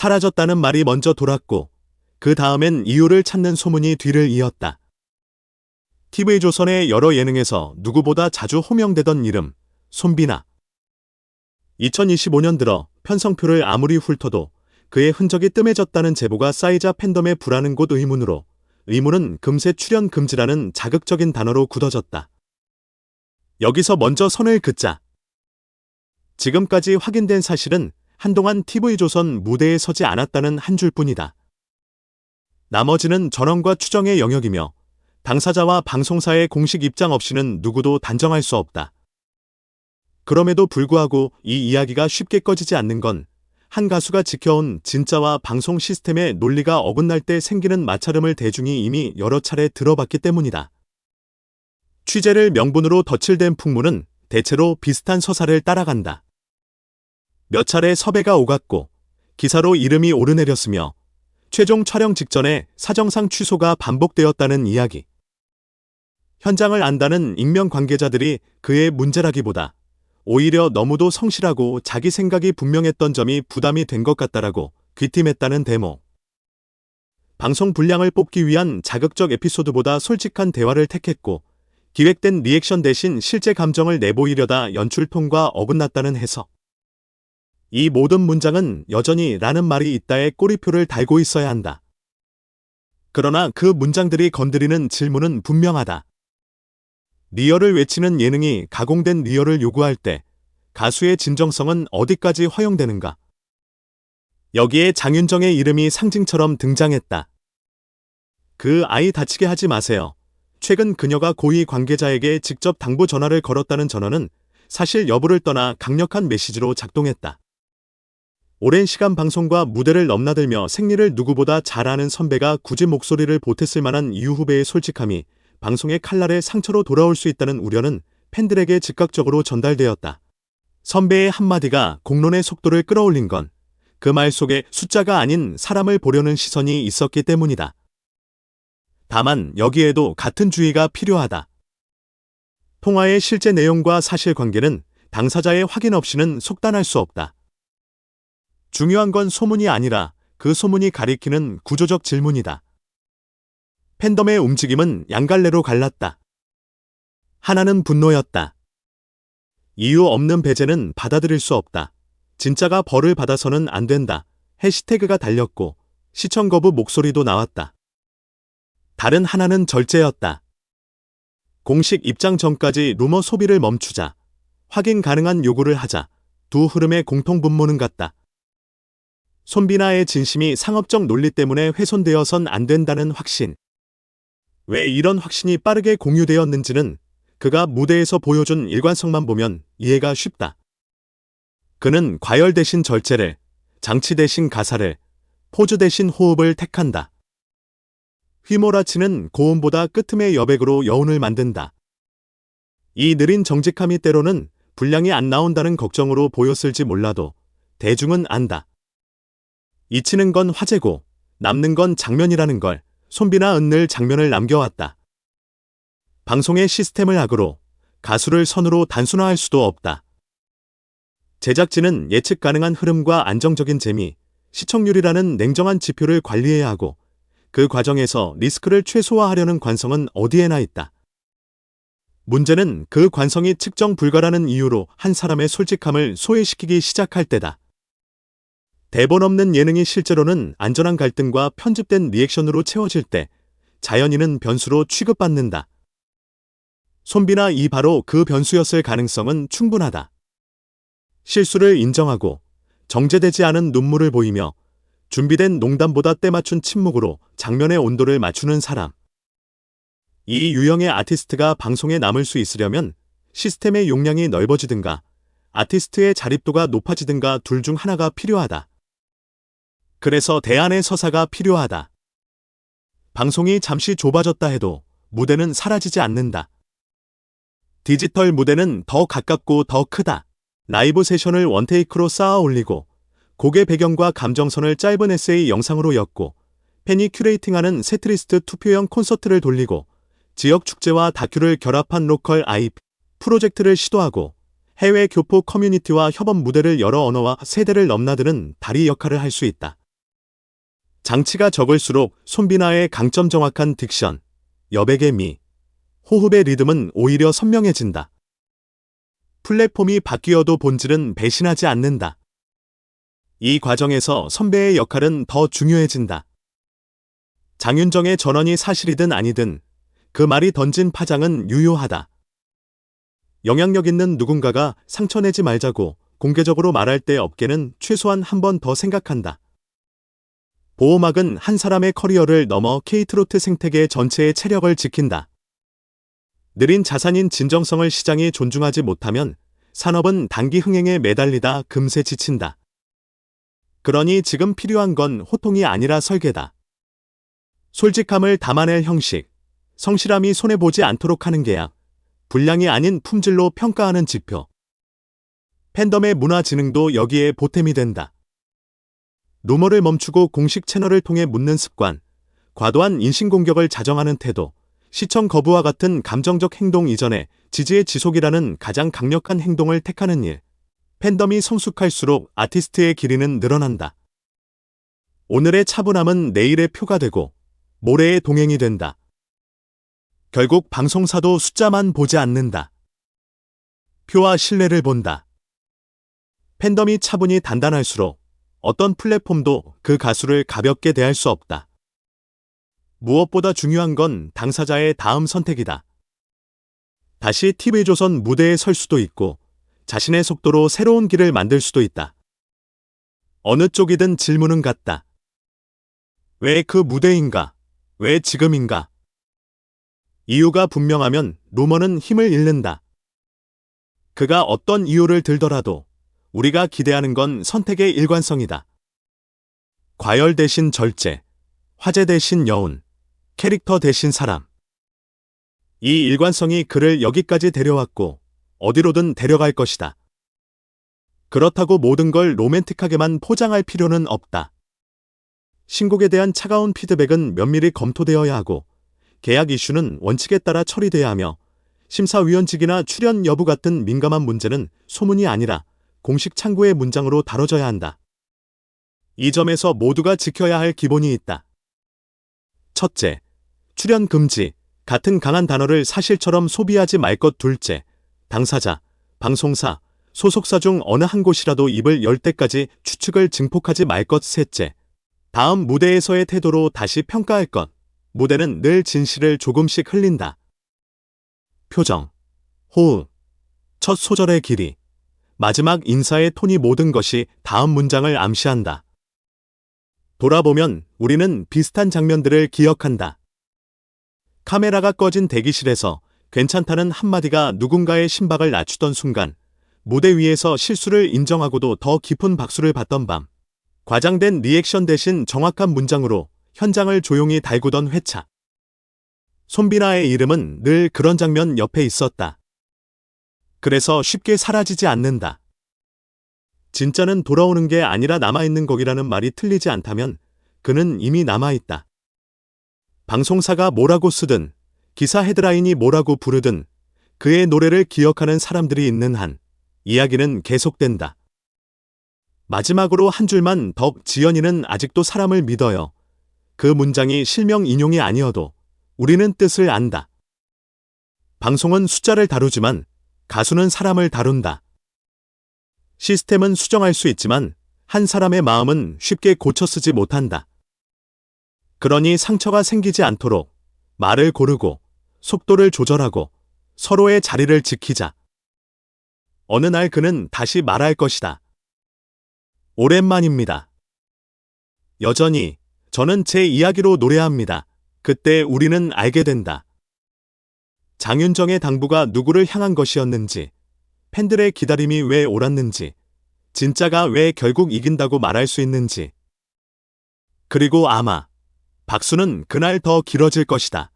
사라졌다는 말이 먼저 돌았고 그 다음엔 이유를 찾는 소문이 뒤를 이었다. TV조선의 여러 예능에서 누구보다 자주 호명되던 이름, 손비나. 2025년 들어 편성표를 아무리 훑어도 그의 흔적이 뜸해졌다는 제보가 쌓이자 팬덤의 불안은 곧 의문으로 의문은 금세 출연 금지라는 자극적인 단어로 굳어졌다. 여기서 먼저 선을 긋자. 지금까지 확인된 사실은 한동안 TV조선 무대에 서지 않았다는 한 줄뿐이다. 나머지는 전원과 추정의 영역이며 당사자와 방송사의 공식 입장 없이는 누구도 단정할 수 없다. 그럼에도 불구하고 이 이야기가 쉽게 꺼지지 않는 건 한 가수가 지켜온 진짜와 방송 시스템의 논리가 어긋날 때 생기는 마찰음을 대중이 이미 여러 차례 들어봤기 때문이다. 취재를 명분으로 덧칠된 풍문은 대체로 비슷한 서사를 따라간다. 몇 차례 섭외가 오갔고 기사로 이름이 오르내렸으며 최종 촬영 직전에 사정상 취소가 반복되었다는 이야기. 현장을 안다는 익명 관계자들이 그의 문제라기보다 오히려 너무도 성실하고 자기 생각이 분명했던 점이 부담이 된 것 같다라고 귀띔했다는 데모. 방송 분량을 뽑기 위한 자극적 에피소드보다 솔직한 대화를 택했고 기획된 리액션 대신 실제 감정을 내보이려다 연출통과 어긋났다는 해석. 이 모든 문장은 여전히 라는 말이 있다에 꼬리표를 달고 있어야 한다. 그러나 그 문장들이 건드리는 질문은 분명하다. 리얼을 외치는 예능이 가공된 리얼을 요구할 때 가수의 진정성은 어디까지 허용되는가? 여기에 장윤정의 이름이 상징처럼 등장했다. 그 아이 다치게 하지 마세요. 최근 그녀가 고위 관계자에게 직접 당부 전화를 걸었다는 전화는 사실 여부를 떠나 강력한 메시지로 작동했다. 오랜 시간 방송과 무대를 넘나들며 생리를 누구보다 잘 아는 선배가 굳이 목소리를 보탰을 만한 이유 후배의 솔직함이 방송의 칼날에 상처로 돌아올 수 있다는 우려는 팬들에게 즉각적으로 전달되었다. 선배의 한마디가 공론의 속도를 끌어올린 건 그 말 속에 숫자가 아닌 사람을 보려는 시선이 있었기 때문이다. 다만 여기에도 같은 주의가 필요하다. 통화의 실제 내용과 사실관계는 당사자의 확인 없이는 속단할 수 없다. 중요한 건 소문이 아니라 그 소문이 가리키는 구조적 질문이다. 팬덤의 움직임은 양갈래로 갈랐다. 하나는 분노였다. 이유 없는 배제는 받아들일 수 없다. 진짜가 벌을 받아서는 안 된다. 해시태그가 달렸고 시청 거부 목소리도 나왔다. 다른 하나는 절제였다. 공식 입장 전까지 루머 소비를 멈추자. 확인 가능한 요구를 하자. 두 흐름의 공통 분모는 같다. 손비나의 진심이 상업적 논리 때문에 훼손되어선 안 된다는 확신. 왜 이런 확신이 빠르게 공유되었는지는 그가 무대에서 보여준 일관성만 보면 이해가 쉽다. 그는 과열 대신 절제를, 장치 대신 가사를, 포즈 대신 호흡을 택한다. 휘몰아치는 고음보다 끄트의 여백으로 여운을 만든다. 이 느린 정직함이 때로는 분량이 안 나온다는 걱정으로 보였을지 몰라도 대중은 안다. 잊히는 건 화제고 남는 건 장면이라는 걸 손비나 은늘 장면을 남겨왔다. 방송의 시스템을 악으로 가수를 선으로 단순화할 수도 없다. 제작진은 예측 가능한 흐름과 안정적인 재미, 시청률이라는 냉정한 지표를 관리해야 하고 그 과정에서 리스크를 최소화하려는 관성은 어디에나 있다. 문제는 그 관성이 측정 불가라는 이유로 한 사람의 솔직함을 소외시키기 시작할 때다. 대본 없는 예능이 실제로는 안전한 갈등과 편집된 리액션으로 채워질 때 자연인은 변수로 취급받는다. 손비나 이 바로 그 변수였을 가능성은 충분하다. 실수를 인정하고 정제되지 않은 눈물을 보이며 준비된 농담보다 때맞춘 침묵으로 장면의 온도를 맞추는 사람. 이 유형의 아티스트가 방송에 남을 수 있으려면 시스템의 용량이 넓어지든가 아티스트의 자립도가 높아지든가 둘 중 하나가 필요하다. 그래서 대안의 서사가 필요하다. 방송이 잠시 좁아졌다 해도 무대는 사라지지 않는다. 디지털 무대는 더 가깝고 더 크다. 라이브 세션을 원테이크로 쌓아 올리고 곡의 배경과 감정선을 짧은 에세이 영상으로 엮고 팬이 큐레이팅하는 세트리스트 투표형 콘서트를 돌리고 지역 축제와 다큐를 결합한 로컬 아이 프로젝트를 시도하고 해외 교포 커뮤니티와 협업 무대를 여러 언어와 세대를 넘나드는 다리 역할을 할 수 있다. 장치가 적을수록 손비나의 강점 정확한 딕션, 여백의 미, 호흡의 리듬은 오히려 선명해진다. 플랫폼이 바뀌어도 본질은 배신하지 않는다. 이 과정에서 선배의 역할은 더 중요해진다. 장윤정의 전원이 사실이든 아니든 그 말이 던진 파장은 유효하다. 영향력 있는 누군가가 상처내지 말자고 공개적으로 말할 때 업계는 최소한 한 번 더 생각한다. 보호막은 한 사람의 커리어를 넘어 케이트로트 생태계 전체의 체력을 지킨다. 느린 자산인 진정성을 시장이 존중하지 못하면 산업은 단기 흥행에 매달리다 금세 지친다. 그러니 지금 필요한 건 호통이 아니라 설계다. 솔직함을 담아낼 형식, 성실함이 손해보지 않도록 하는 계약, 분량이 아닌 품질로 평가하는 지표. 팬덤의 문화 지능도 여기에 보탬이 된다. 루머를 멈추고 공식 채널을 통해 묻는 습관, 과도한 인신공격을 자정하는 태도, 시청 거부와 같은 감정적 행동 이전에 지지의 지속이라는 가장 강력한 행동을 택하는 일. 팬덤이 성숙할수록 아티스트의 길이는 늘어난다. 오늘의 차분함은 내일의 표가 되고 모레의 동행이 된다. 결국 방송사도 숫자만 보지 않는다. 표와 신뢰를 본다. 팬덤이 차분히 단단할수록 어떤 플랫폼도 그 가수를 가볍게 대할 수 없다. 무엇보다 중요한 건 당사자의 다음 선택이다. 다시 TV조선 무대에 설 수도 있고 자신의 속도로 새로운 길을 만들 수도 있다. 어느 쪽이든 질문은 같다. 왜 그 무대인가? 왜 지금인가? 이유가 분명하면 루머는 힘을 잃는다. 그가 어떤 이유를 들더라도 우리가 기대하는 건 선택의 일관성이다. 과열 대신 절제, 화제 대신 여운, 캐릭터 대신 사람. 이 일관성이 그를 여기까지 데려왔고 어디로든 데려갈 것이다. 그렇다고 모든 걸 로맨틱하게만 포장할 필요는 없다. 신곡에 대한 차가운 피드백은 면밀히 검토되어야 하고 계약 이슈는 원칙에 따라 처리돼야 하며 심사위원직이나 출연 여부 같은 민감한 문제는 소문이 아니라 공식 창구의 문장으로 다뤄져야 한다. 이 점에서 모두가 지켜야 할 기본이 있다. 첫째, 출연 금지, 같은 강한 단어를 사실처럼 소비하지 말 것 둘째, 당사자, 방송사, 소속사 중 어느 한 곳이라도 입을 열 때까지 추측을 증폭하지 말 것 셋째, 다음 무대에서의 태도로 다시 평가할 것, 무대는 늘 진실을 조금씩 흘린다. 표정, 호흡, 첫 소절의 길이, 마지막 인사의 톤이 모든 것이 다음 문장을 암시한다. 돌아보면 우리는 비슷한 장면들을 기억한다. 카메라가 꺼진 대기실에서 괜찮다는 한마디가 누군가의 심박을 낮추던 순간, 무대 위에서 실수를 인정하고도 더 깊은 박수를 받던 밤, 과장된 리액션 대신 정확한 문장으로 현장을 조용히 달구던 회차. 손비나의 이름은 늘 그런 장면 옆에 있었다. 그래서 쉽게 사라지지 않는다. 진짜는 돌아오는 게 아니라 남아있는 거기라는 말이 틀리지 않다면 그는 이미 남아있다. 방송사가 뭐라고 쓰든 기사 헤드라인이 뭐라고 부르든 그의 노래를 기억하는 사람들이 있는 한 이야기는 계속된다. 마지막으로 한 줄만 덕 지연이는 아직도 사람을 믿어요. 그 문장이 실명 인용이 아니어도 우리는 뜻을 안다. 방송은 숫자를 다루지만 가수는 사람을 다룬다. 시스템은 수정할 수 있지만 한 사람의 마음은 쉽게 고쳐 쓰지 못한다. 그러니 상처가 생기지 않도록 말을 고르고 속도를 조절하고 서로의 자리를 지키자. 어느 날 그는 다시 말할 것이다. 오랜만입니다. 여전히 저는 제 이야기로 노래합니다. 그때 우리는 알게 된다. 장윤정의 당부가 누구를 향한 것이었는지, 팬들의 기다림이 왜 옳았는지, 진짜가 왜 결국 이긴다고 말할 수 있는지. 그리고 아마 박수는 그날 더 길어질 것이다.